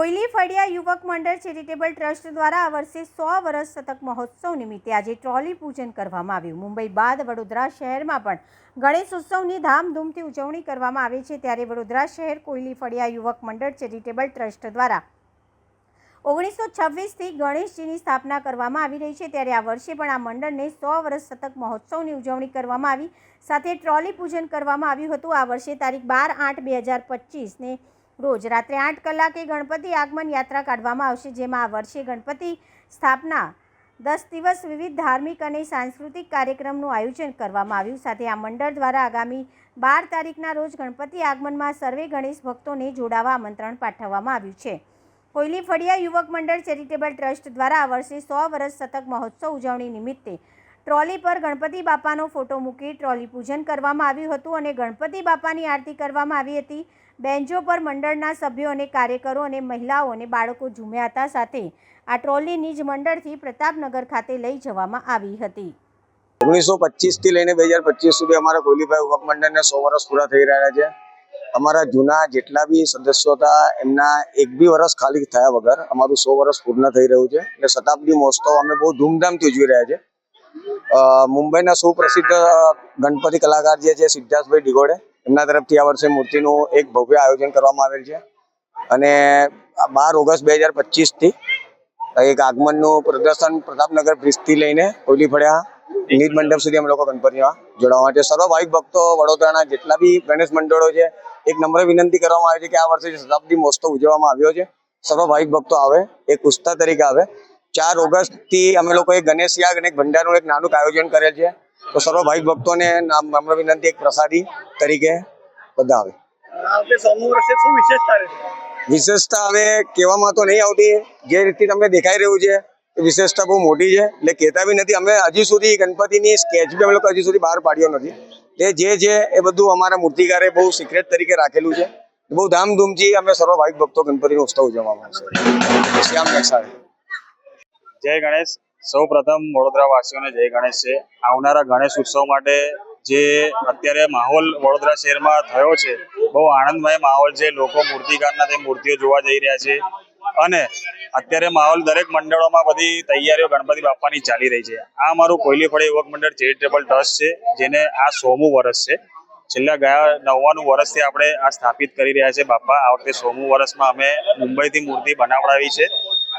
કોયલી ફળિયા યુવક મંડળ charitable trust દ્વારા આ વર્ષે સો વર્ષ શતક મહોત્સવ નિમિત્તે આજે ટ્રોલી પૂજન કરવામાં આવ્યું. મુંબઈ બાદ વડોદરા શહેરમાં પણ ગણેશ ઉત્સવની ધામધૂમથી ઉજવણી કરવામાં આવે છે. ત્યારે વડોદરા શહેર કોયલી ફળિયા યુવક મંડળ ચેરિટેબલ ટ્રસ્ટ દ્વારા ઓગણીસો છવ્વીસથી ગણેશજીની સ્થાપના કરવામાં આવી રહી છે. ત્યારે આ વર્ષે પણ આ મંડળને સો વર્ષ શતક મહોત્સવની ઉજવણી કરવામાં આવી. સાથે ટ્રોલી પૂજન કરવામાં આવ્યું હતું. આ વર્ષે તારીખ બાર આઠ બે હજાર પચીસને રોજ રાત્રે આઠ કલાકે ગણપતિ આગમન યાત્રા કાઢવામાં આવશે, જેમાં આ વર્ષે ગણપતિ સ્થાપના દસ દિવસ વિવિધ ધાર્મિક અને સાંસ્કૃતિક કાર્યક્રમનું આયોજન કરવામાં આવ્યું. સાથે આ મંડળ દ્વારા આગામી બાર તારીખના રોજ ગણપતિ આગમનમાં સર્વે ગણેશ ભક્તોને જોડાવા આમંત્રણ પાઠવવામાં આવ્યું છે. કોયલી ફળિયા યુવક મંડળ ચેરિટેબલ ટ્રસ્ટ દ્વારા આ વર્ષે સો વર્ષ શતક મહોત્સવ ઉજવણી નિમિત્તે ટ્રોલી પર ગણપતિ બાપાનો ફોટો મૂકી ટ્રોલી પૂજન કરવામાં આવ્યું હતું અને ગણપતિ બાપાની આરતી કરવામાં આવી હતી. બેન્ચો પર મંડળના સભ્યો અને કાર્યકરો અને મહિલાઓ અને બાળકો ઝૂમ્યા હતા સાથે આ ટ્રોલીની જ મંડળથી પ્રતાપનગર ખાતે લઈ જવામાં આવી હતી. ઓગણીસો પચીસથી લઈને બે હજાર પચીસ સુધી અમારા કોહલીભાઈ યુવક મંડળને સો વર્ષ પૂરા થઈ રહ્યા છે. અમારા જૂના જેટલા બી સદસ્યો હતા, એમના એક બી વર્ષ ખાલી થયા વગર અમારું સો વર્ષ પૂર્ણ થઈ રહ્યું છે. એટલે શતાબ્દી મહોત્સવ અમે બહુ ધૂમધામથી ઉજવી રહ્યા છે. મુંબઈના સુપ્રસિદ્ધ ગણપતિ કલાકાર જે છે, સિદ્ધાર્થભાઈ ડિગોડે એમના તરફથી આ વર્ષે મૂર્તિનું એક ભવ્ય આયોજન કરવામાં આવેલ છે. અને બાર ઓગસ્ટ બે હજાર પચીસથી એક આગમનનું પ્રદર્શન પ્રતાપનગર બ્રિજથી લઈને કોયલી ફળિયા નીત મંડપ સુધી અમે લોકો ગણપતિમાં જોડાવા છે સર્વ ભાવિક ભક્તો વડોદરાના જેટલા બી ગણેશ મંડળો છે, એક નમ્ર વિનંતી કરવામાં આવે છે કે આ વર્ષે શતાબ્દી મહોત્સવ ઉજવવામાં આવ્યો છે સર્વ ભાવિક ભક્તો આવે, એક ઉત્સાહ તરીકે આવે. ચાર ઓગસ્ટથી અમે લોકો એક ગણેશ યાગ અને ભંડારનું એક નાનું આયોજન કરેલ છે. તો સર્વ ભાઈ ભક્તોને નામ- નમ્ર વિનંતી એક પ્રસાદી તરીકે બધા આવે વિશેષતા હવે કહેવામાં તો નહીં આવતી. જે રીતે તમને દેખાઈ રહ્યું છે વિશેષતા બહુ મોટી છે. એટલે કહેતા બી નથી. અમે હજી સુધી ગણપતિની સ્કેચ બી અમે લોકો હજી સુધી બહાર પાડ્યો નથી. તે જે છે એ બધું અમારા મૂર્તિકારે બહુ સિક્રેટ તરીકે રાખેલું છે. બહુ ધામધૂમથી અમે સર્વ ભાવિક ભક્તો ગણપતિનો ઉત્સવ ઉજવવામાં આવશે. શ્યામ મેઘસાણી જય ગણેશ. સૌ પ્રથમ વડોદરાવાસીઓને જય ગણેશ છે. આવનારા ગણેશ ઉત્સવ માટે જે અત્યારે માહોલ વડોદરા શહેરમાં થયો છે, બહુ આનંદમય માહોલ છે. લોકો મૂર્તિકારના તે મૂર્તિઓ જોવા જઈ રહ્યા છે. અને અત્યારે માહોલ દરેક મંડળોમાં બધી તૈયારીઓ ગણપતિ બાપાની ચાલી રહી છે. આ અમારું કોયલી ફળે યુવક મંડળ ચેરિટેબલ ટ્રસ્ટ છે, જેને આ સોમું વર્ષ છે. છેલ્લા ગયા નવ્વાણું વર્ષથી આપણે આ સ્થાપિત કરી રહ્યા છે બાપા. આ વખતે સોમું વર્ષમાં અમે મુંબઈથી મૂર્તિ બનાવડાવી છે.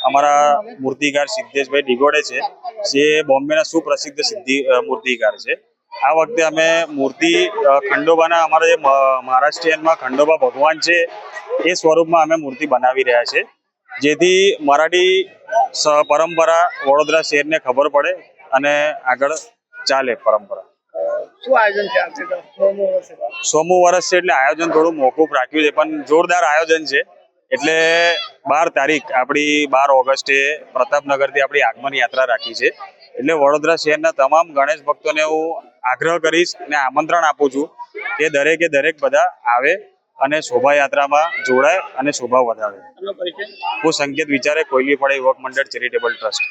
અમારા મૂર્તિકાર સિદ્ધેશભાઈ ડિગોડે છે. જે બોમ્બેના સુપ્રસિદ્ધ સિદ્ધિ મૂર્તિકાર છે. આ વખતે અમે મૂર્તિ ખંડોબાના અમારા જે મહારાષ્ટ્રીયનમાં ખંડોબા ભગવાન છે એ સ્વરૂપમાં અમે મૂર્તિ બનાવી રહ્યા છે. જેથી મરાઠી પરંપરા વડોદરા શહેરને ખબર પડે અને આગળ ચાલે પરંપરા. સોમું વર્ષ છે એટલે આયોજન થોડું મોકૂફ રાખ્યું છે પણ જોરદાર આયોજન છે. એટલે બાર તારીખ આપણી બાર ઓગસ્ટે પ્રતાપનગરથી આપણી આગમન યાત્રા રાખી છે. એટલે વડોદરા શહેરના તમામ ગણેશ ભક્તોને હું આગ્રહ કરીશ અને આમંત્રણ આપું છું કે દરેકે દરેક બધા આવે અને શોભાયાત્રામાં જોડાય અને શોભા વધારે. હું સંકેત વિચારે કોયલી ફળે યુવક મંડળ ચેરિટેબલ ટ્રસ્ટ.